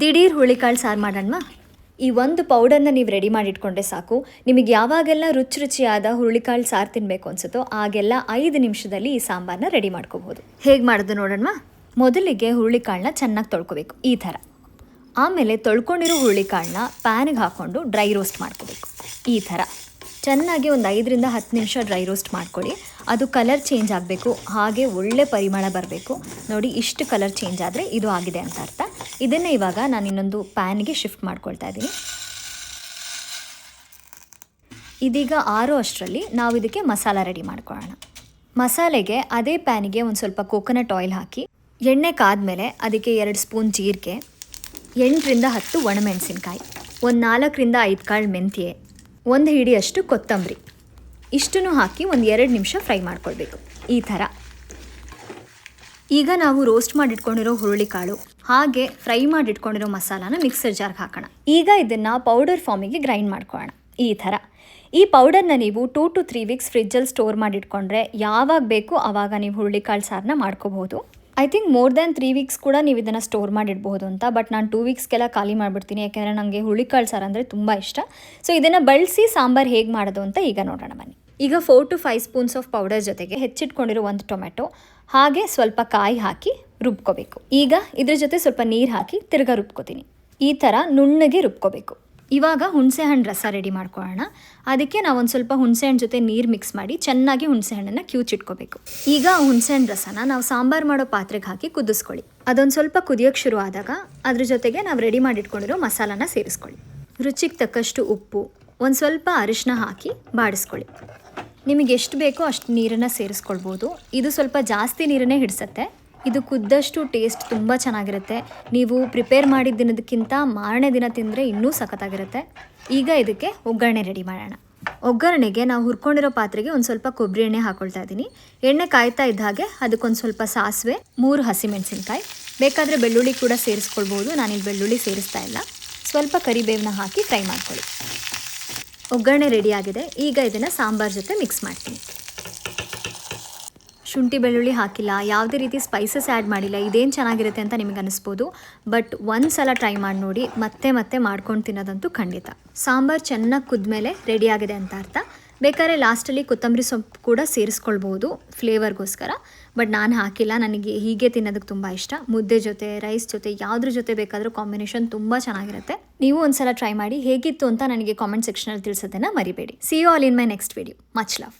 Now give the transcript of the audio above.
ದಿಢೀರ್ ಹುಳಿಕಾಳು ಸಾರು ಮಾಡೋಣ ಈ ಒಂದು ಪೌಡರ್ನ ನೀವು ರೆಡಿ ಮಾಡಿಟ್ಕೊಂಡ್ರೆ ಸಾಕು. ನಿಮಗೆ ಯಾವಾಗೆಲ್ಲ ರುಚಿ ರುಚಿಯಾದ ಹುರುಳಿಕಾಳು ಸಾರು ತಿನ್ನಬೇಕು ಅನ್ಸುತ್ತೋ ಆಗೆಲ್ಲ ಐದು ನಿಮಿಷದಲ್ಲಿ ಈ ಸಾಂಬಾರನ್ನ ರೆಡಿ ಮಾಡ್ಕೋಬಹುದು ಹೇಗೆ ಮಾಡೋದು ನೋಡೋಣ ಮೊದಲಿಗೆ ಹುರುಳಿಕಾಳನ್ನ ಚೆನ್ನಾಗಿ ತೊಳ್ಕೋಬೇಕು, ಈ ಥರ. ಆಮೇಲೆ ತೊಳ್ಕೊಂಡಿರೋ ಹುರುಳಿಕಾಳನ್ನ ಪ್ಯಾನಿಗೆ ಹಾಕ್ಕೊಂಡು ಡ್ರೈ ರೋಸ್ಟ್ ಮಾಡ್ಕೋಬೇಕು, ಈ ಥರ. ಚೆನ್ನಾಗಿ ಒಂದು ಐದರಿಂದ ಹತ್ತು ನಿಮಿಷ ಡ್ರೈ ರೋಸ್ಟ್ ಮಾಡ್ಕೊಳ್ಳಿ. ಅದು ಕಲರ್ ಚೇಂಜ್ ಆಗಬೇಕು, ಹಾಗೆ ಒಳ್ಳೆ ಪರಿಮಳ ಬರಬೇಕು. ನೋಡಿ, ಇಷ್ಟು ಕಲರ್ ಚೇಂಜ್ ಆದರೆ ಇದು ಆಗಿದೆ ಅಂತ ಅರ್ಥ. ಇದನ್ನು ಇವಾಗ ನಾನು ಇನ್ನೊಂದು ಪ್ಯಾನ್ಗೆ ಶಿಫ್ಟ್ ಮಾಡ್ಕೊಳ್ತಾ ಇದ್ದೀನಿ. ಇದೀಗ ಆರೋ ಅಷ್ಟರಲ್ಲಿ ನಾವು ಇದಕ್ಕೆ ಮಸಾಲ ರೆಡಿ ಮಾಡ್ಕೊಳ್ಳೋಣ. ಮಸಾಲೆಗೆ ಅದೇ ಪ್ಯಾನಿಗೆ ಒಂದು ಸ್ವಲ್ಪ ಕೋಕೋನಟ್ ಆಯಿಲ್ ಹಾಕಿ, ಎಣ್ಣೆ ಕಾದ್ಮೇಲೆ ಅದಕ್ಕೆ ಎರಡು ಸ್ಪೂನ್ ಜೀರಿಗೆ, ಎಂಟರಿಂದ ಹತ್ತು ಒಣಮೆಣಸಿನ್ಕಾಯಿ, ಒಂದು ನಾಲ್ಕರಿಂದ ಐದು ಕಾಳು ಮೆಂತ್ಯೆ, ಒಂದು ಹಿಡಿಯಷ್ಟು ಕೊತ್ತಂಬರಿ. ಇಷ್ಟನ್ನು ಹಾಕಿ ಒಂದು ಎರಡು ನಿಮಿಷ ಫ್ರೈ ಮಾಡ್ಕೊಳ್ಬೇಕು. ಈ ಥರ. ಈಗ ನಾವು ರೋಸ್ಟ್ ಮಾಡಿಟ್ಕೊಂಡಿರೋ ಹುರುಳಿಕಾಳು ಹಾಗೆ ಫ್ರೈ ಮಾಡಿಟ್ಕೊಂಡಿರೋ ಮಸಾಲಾನ ಮಿಕ್ಸರ್ ಜಾರ್ಗೆ ಹಾಕೋಣ. ಈಗ ಇದನ್ನು ಪೌಡರ್ ಫಾರ್ಮಿಗೆ ಗ್ರೈಂಡ್ ಮಾಡ್ಕೊಳ್ಳೋಣ. ಈ ಥರ. ಈ ಪೌಡರ್ನ ನೀವು ಟೂ ಟು ತ್ರೀ ವೀಕ್ಸ್ ಫ್ರಿಜ್ಜಲ್ಲಿ ಸ್ಟೋರ್ ಮಾಡಿಟ್ಕೊಂಡ್ರೆ ಯಾವಾಗ ಬೇಕು ಆವಾಗ ನೀವು ಹುರುಳಿಕಾಳು ಸಾರನ್ನ ಮಾಡ್ಕೋಬಹುದು. I think more than three weeks ಕೂಡ ನೀವು ಇದನ್ನು ಸ್ಟೋರ್ ಮಾಡಿಡ್ಬೋದು ಅಂತ, ಬಟ್ ನಾನು ಟೂ ವೀಕ್ಸ್ಗೆಲ್ಲ ಖಾಲಿ ಮಾಡಿಬಿಡ್ತೀನಿ, ಯಾಕೆಂದರೆ ನನಗೆ ಹುರುಳಿಕಾಳು ಸಾರು ಅಂದರೆ ತುಂಬ ಇಷ್ಟ. ಸೊ ಇದನ್ನು ಬಳಸಿ ಸಾಂಬಾರು ಹೇಗೆ ಮಾಡೋದು ಅಂತ ಈಗ ನೋಡೋಣ ಬನ್ನಿ. ಈಗ four to five spoons of powder ಜೊತೆಗೆ ಹೆಚ್ಚಿಟ್ಕೊಂಡಿರೋ ಒಂದು ಟೊಮೆಟೊ ಹಾಗೆ ಸ್ವಲ್ಪ ಕಾಯಿ ಹಾಕಿ ರುಬ್ಕೋಬೇಕು. ಈಗ ಇದ್ರ ಜೊತೆ ಸ್ವಲ್ಪ ನೀರು ಹಾಕಿ ತಿರ್ಗಾ ರುಬ್ಕೋತೀನಿ. ಈ ಥರ ನುಣ್ಣಗೆ ರುಬ್ಕೋಬೇಕು. ಇವಾಗ ಹುಣಸೆ ಹಣ್ಣು ರಸ ರೆಡಿ ಮಾಡ್ಕೊಳ್ಳೋಣ. ಅದಕ್ಕೆ ನಾವು ಒಂದು ಸ್ವಲ್ಪ ಹುಣಸೆ ಹಣ್ಣು ಜೊತೆ ನೀರು ಮಿಕ್ಸ್ ಮಾಡಿ ಚೆನ್ನಾಗಿ ಹುಣಸೆ ಹಣ್ಣನ್ನು ಕ್ಯೂಚಿಟ್ಕೋಬೇಕು ಈಗ ಹುಣಸೆಹಣ್ಣು ಹುಣಸೆ ಹಣ್ಣು ರಸನ ನಾವು ಸಾಂಬಾರು ಮಾಡೋ ಪಾತ್ರೆಗೆ ಹಾಕಿ ಕುದಿಸ್ಕೊಳ್ಳಿ. ಅದೊಂದು ಸ್ವಲ್ಪ ಕುದಿಯೋಕ್ಕೆ ಶುರು ಆದಾಗ ಅದ್ರ ಜೊತೆಗೆ ನಾವು ರೆಡಿ ಮಾಡಿಟ್ಕೊಂಡಿರೋ ಮಸಾಲಾನ ಸೇರಿಸ್ಕೊಳ್ಳಿ. ರುಚಿಗೆ ತಕ್ಕಷ್ಟು ಉಪ್ಪು, ಒಂದು ಸ್ವಲ್ಪ ಅರಿಶಿನ ಹಾಕಿ ಬಾಡಿಸ್ಕೊಳ್ಳಿ. ನಿಮಗೆ ಎಷ್ಟು ಬೇಕೋ ಅಷ್ಟು ನೀರನ್ನು ಸೇರಿಸ್ಕೊಳ್ಬೋದು. ಇದು ಸ್ವಲ್ಪ ಜಾಸ್ತಿ ನೀರನ್ನೇ ಹಿಡಿಸತ್ತೆ. ಇದು ಕುದ್ದಷ್ಟು ಟೇಸ್ಟ್ ತುಂಬ ಚೆನ್ನಾಗಿರುತ್ತೆ. ನೀವು ಪ್ರಿಪೇರ್ ಮಾಡಿದ ದಿನದಕ್ಕಿಂತ ಮಾರನೇ ದಿನ ತಿಂದರೆ ಇನ್ನೂ ಸಖತ್ತಾಗಿರುತ್ತೆ. ಈಗ ಇದಕ್ಕೆ ಒಗ್ಗರಣೆ ರೆಡಿ ಮಾಡೋಣ. ಒಗ್ಗರಣೆಗೆ ನಾವು ಹುರ್ಕೊಂಡಿರೋ ಪಾತ್ರೆಗೆ ಒಂದು ಸ್ವಲ್ಪ ಕೊಬ್ಬರಿ ಎಣ್ಣೆ ಹಾಕೊಳ್ತಾ ಇದ್ದೀನಿ. ಎಣ್ಣೆ ಕಾಯ್ತಾ ಇದ್ದ ಹಾಗೆ ಅದಕ್ಕೊಂದು ಸ್ವಲ್ಪ ಸಾಸಿವೆ, ಮೂರು ಹಸಿಮೆಣಸಿನ್ಕಾಯಿ. ಬೇಕಾದರೆ ಬೆಳ್ಳುಳ್ಳಿ ಕೂಡ ಸೇರಿಸ್ಕೊಳ್ಬೋದು. ನಾನಿಲ್ಲಿ ಬೆಳ್ಳುಳ್ಳಿ ಸೇರಿಸ್ತಾ ಇಲ್ಲ. ಸ್ವಲ್ಪ ಕರಿಬೇವನ್ನ ಹಾಕಿ ಫ್ರೈ ಮಾಡ್ಕೊಳ್ಳಿ. ಒಗ್ಗರಣೆ ರೆಡಿಯಾಗಿದೆ ಈಗ ಇದನ್ನು ಸಾಂಬಾರ್ ಜೊತೆ ಮಿಕ್ಸ್ ಮಾಡ್ತೀನಿ. ಶುಂಠಿ ಬೆಳ್ಳುಳ್ಳಿ ಹಾಕಿಲ್ಲ, ಯಾವುದೇ ರೀತಿ ಸ್ಪೈಸಸ್ ಆ್ಯಡ್ ಮಾಡಿಲ್ಲ, ಇದೇನು ಚೆನ್ನಾಗಿರುತ್ತೆ ಅಂತ ನಿಮಗೆ ಅನಿಸ್ಬೋದು. ಬಟ್ ಒಂದು ಸಲ ಟ್ರೈ ಮಾಡಿ ನೋಡಿ, ಮತ್ತೆ ಮತ್ತೆ ಮಾಡ್ಕೊಂಡು ತಿನ್ನೋದಂತೂ ಖಂಡಿತ. ಸಾಂಬಾರು ಚೆನ್ನಾಗಿ ಕುದ್ಮೇಲೆ ರೆಡಿ ಆಗಿದೆ ಅಂತ ಅರ್ಥ. ಬೇಕಾದ್ರೆ ಲಾಸ್ಟಲ್ಲಿ ಕೊತ್ತಂಬರಿ ಸೊಪ್ಪು ಕೂಡ ಸೇರಿಸ್ಕೊಳ್ಬೋದು ಫ್ಲೇವರ್ಗೋಸ್ಕರ ಬಟ್ ನಾನು ಹಾಕಿಲ್ಲ, ನನಗೆ ಹೀಗೆ ತಿನ್ನೋದಕ್ಕೆ ತುಂಬ ಇಷ್ಟ. ಮುದ್ದೆ ಜೊತೆ ರೈಸ್ ಜೊತೆ, ಯಾವುದ್ರ ಜೊತೆ ಬೇಕಾದರೂ ಕಾಂಬಿನೇಷನ್ ತುಂಬ ಚೆನ್ನಾಗಿರುತ್ತೆ. ನೀವು ಒಂದ್ಸಲ ಟ್ರೈ ಮಾಡಿ ಹೇಗಿತ್ತು ಅಂತ ನನಗೆ ಕಾಮೆಂಟ್ ಸೆಕ್ಷನಲ್ಲಿ ತಿಳಿಸೋದನ್ನು ಮರಿಬೇಡಿ. See you all in my next video much love